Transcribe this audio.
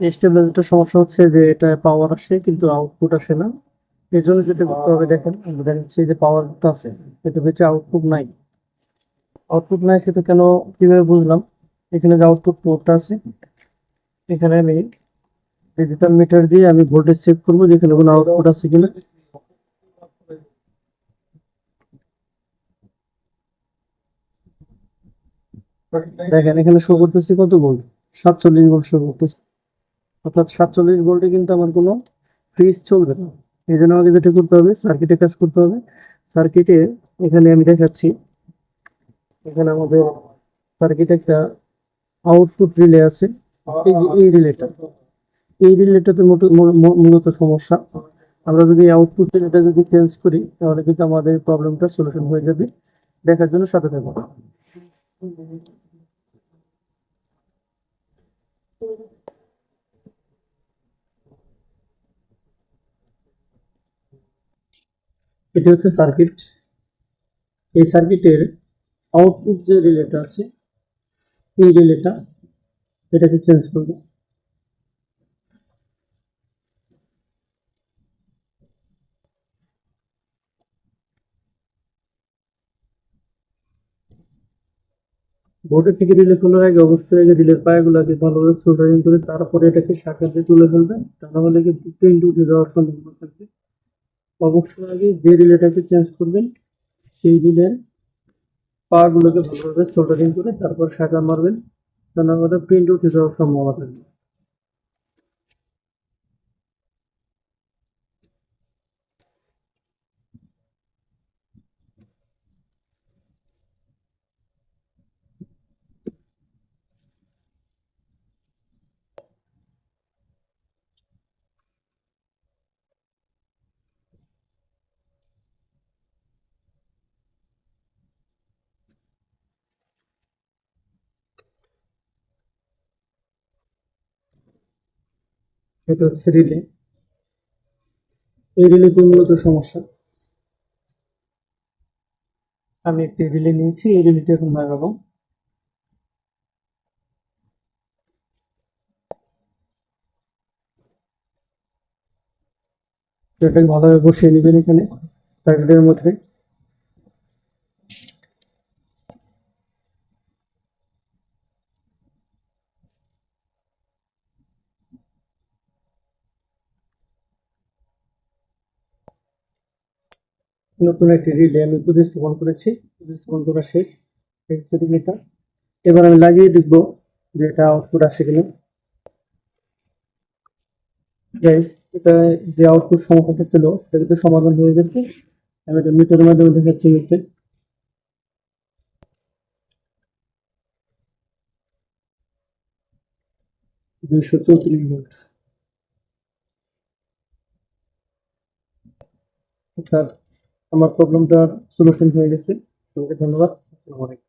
স্টেবিলাইজারটার সমস্যা হচ্ছে যে এটা পাওয়ার আসে কিন্তু আউটপুট আসে না। এই জন্য করতে হবে দেখেন যে পাওয়ারটা আছে এটা হচ্ছে আউটপুট নাই। আউটপুট নাই সেটা কেন বুঝলাম? এখানে যে আউটপুট পোর্টটা আছে, এখানে আমি ডিজিটাল মিটার দিয়ে আমি ভোল্টেজ চেক করব যেখানে কোনো আউটপুট আছে কিনা। দেখেন, এখানে শো করতেছে কত ভোল্ট সাতচল্লিশ ভোল্ট শো করতেছে। অর্থাৎ সাতচল্লিশ ভোল্টে কিন্তু আমার কোনো ফ্রিজ চলবে না। এই জন্য আমাকে যেটা করতে হবে সার্কিটে কাজ করতে হবে। সার্কিটে এখানে আমি দেখাচ্ছি, এখানে আমাদের সার্কিটে একটা আউটপুট রিলে আছে। এই রিলেটা এই রিলেটাতে মূলত সমস্যা। আমরা যদি আউটপুট রিলেটা যদি চেঞ্জ করি, তাহলে কিন্তু আমাদের প্রবলেমটা সলিউশন হয়ে যাবে। দেখার জন্য সাথে থাকুন। এটি হচ্ছে সার্কিট এই সার্কিটের আউটপুট যে রিলেটা আছে, এই রিলেটা এটাকে চেঞ্জ করবে। বোর্ডের থেকে রিলে খোলার আগে অবশ্যই আগে রিলের পায়াগুলোকে ভালোভাবে সোল্ডারিং করে তারপরে এটাকে শাখা দিয়ে তুলে ফেলবে তা নাহলে কিন্তু প্রিন্ট উঠে যাওয়ার সম্ভাবনা থাকবে। অবশ্যই আগে যে রিলেটাকে চেঞ্জ করবেন, সেই রিলের পাওয়ারগুলোকে গুলোকে ভালোভাবে সোল্ডারিং করে তারপর শাখা মারবেন। কারণ আমাদের প্রিন্ট উঠে যাওয়ার সম্ভাবনা থাকবে। এটা হচ্ছে রিলে এই রিলে মূলত সমস্যা? আমি একটি রিলে নিয়েছি, এই রিলেটি এখন লাগাবো এটাকে ভালোভাবে বসিয়ে নেবেন এখানে। সার্কিটের মধ্যে। নতুন একটি রিলে আমি প্রতিস্থাপন করেছি। প্রতিস্থাপন করা শেষ। রিলেটা এবার আমি লাগিয়ে দেখব যে এটা আউটপুট আসে কিনা। এটা যে আউটপুট সমস্যাটা ছিল সেটা কিন্তু সমাধান হয়ে গেছে। আমি এটা মিটারের মাধ্যমে দেখাচ্ছি মিটারে দুইশো চৌত্রিশ ভোল্ট আমার প্রবলেমটার সলিউশন হয়ে গেছে। তোমাকে ধন্যবাদ। আসসালামু আলাইকুম।